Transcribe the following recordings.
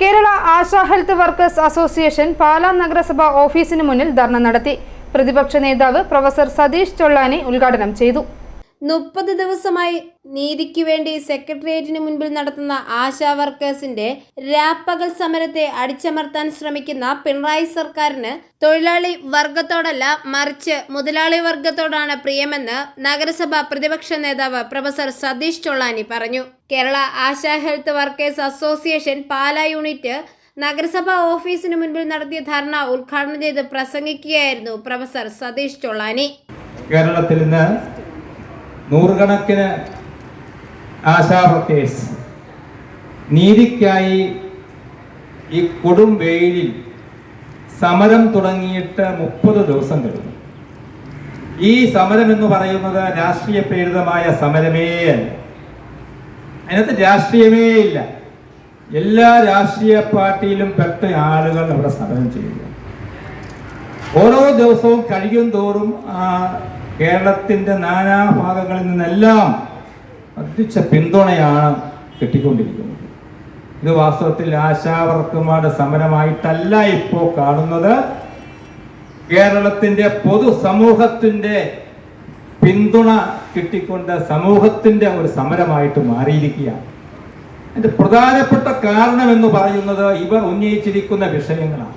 Kerala Asha health workers association Pala നഗരസഭ ഓഫീസിന് മുന്നിൽ ധർണ നടത്തി. പ്രതിപക്ഷ നേതാവ് പ്രൊഫസർ സതീഷ് ചൊള്ളാനി ഉദ്ഘാടനം ചെയ്തു. മുപ്പത് ദിവസമായി നീതിക്ക് വേണ്ടി സെക്രട്ടേറിയറ്റിന് മുൻപിൽ നടത്തുന്ന ആശാ വർക്കേഴ്സിന്റെ രാപ്പകൽ സമരത്തെ അടിച്ചമർത്താൻ ശ്രമിക്കുന്ന പിണറായി സർക്കാരിന് തൊഴിലാളി വർഗത്തോടല്ല മറിച്ച് മുതലാളി വർഗത്തോടാണ് പ്രിയമെന്ന് നഗരസഭ പ്രതിപക്ഷ നേതാവ് പ്രൊഫസർ സതീഷ് ചൊള്ളാനി പറഞ്ഞു. Kerala Asha health workers association Pala unit നഗരസഭാ ഓഫീസിന് മുൻപിൽ നടത്തിയ ധർണ ഉദ്ഘാടനം ചെയ്ത് പ്രസംഗിക്കുകയായിരുന്നു പ്രൊഫസർ സതീഷ് ചൊള്ളാനി. കേരളത്തിൽ ഇന്ന് നൂറുകണക്കിന് ആശാ വർക്കേഴ്സ് നീതിക്കായി ഈ കൊടും വെയിലിൽ സമരം തുടങ്ങിയിട്ട് മുപ്പത് ദിവസം കഴിഞ്ഞു. ഈ സമരം എന്ന് പറയുന്നത് രാഷ്ട്രീയ പ്രേരിതമായ സമരമേ അല്ല. അതിനകത്ത് രാഷ്ട്രീയമേ ഇല്ല. എല്ലാ രാഷ്ട്രീയ പാർട്ടിയിലും പെട്ട ആളുകൾ അവിടെ സമരം ചെയ്യുക ഓരോ ദിവസവും കഴിയും തോറും ആ കേരളത്തിന്റെ നാനാഭാഗങ്ങളിൽ നിന്നെല്ലാം വർദ്ധിച്ച പിന്തുണയാണ് കിട്ടിക്കൊണ്ടിരിക്കുന്നത്. ഇത് വാസ്തവത്തിൽ ആശാവർക്കുമാരുടെ സമരമായിട്ടല്ല ഇപ്പോൾ കാണുന്നത്. കേരളത്തിന്റെ പൊതുസമൂഹത്തിന്റെ പിന്തുണ കിട്ടിക്കൊണ്ട് സമൂഹത്തിന്റെ ഒരു സമരമായിട്ട് മാറിയിരിക്കുകയാണ്. അതിന്റെ പ്രധാനപ്പെട്ട കാരണം എന്ന് പറയുന്നത് ഇവർ ഉന്നയിച്ചിരിക്കുന്ന വിഷയങ്ങളാണ്.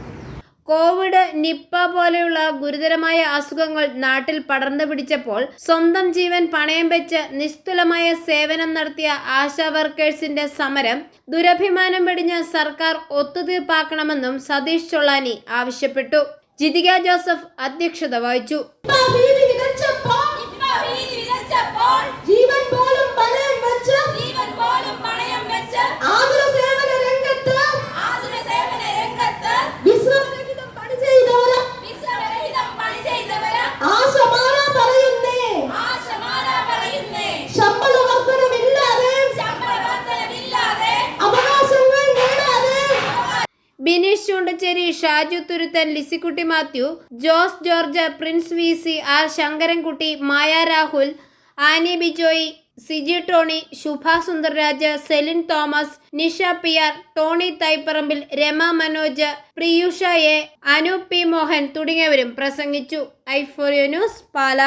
കോവിഡ് നിപ്പ പോലെയുള്ള ഗുരുതരമായ അസുഖങ്ങൾ നാട്ടിൽ പടർന്നു പിടിച്ചപ്പോൾ സ്വന്തം ജീവൻ പണയം വെച്ച് നിസ്തുലമായ സേവനം നടത്തിയ ആശാ വർക്കേഴ്സിന്റെ സമരം ദുരഭിമാനം വെടിഞ്ഞ് സർക്കാർ ഒത്തുതീർപ്പാക്കണമെന്നും സതീഷ് ചൊള്ളാനി ആവശ്യപ്പെട്ടു. ജിതിക ജോസഫ് അധ്യക്ഷത വഹിച്ചു. Choondacheri Shaju Thuruthan Lissykutty Mathew Jose George Prince V C R Sankarankutty Maya Rahul Ani Bijoy Siji Tony Shubha Sundarraj Celine Thomas Nisha P R Tony Thaiparambil Rama Manoj Priyusha A Anu P Mohan തുടങ്ങിയവരും പ്രസംഗിച്ചു. ഐഫോറിയോ news പാല.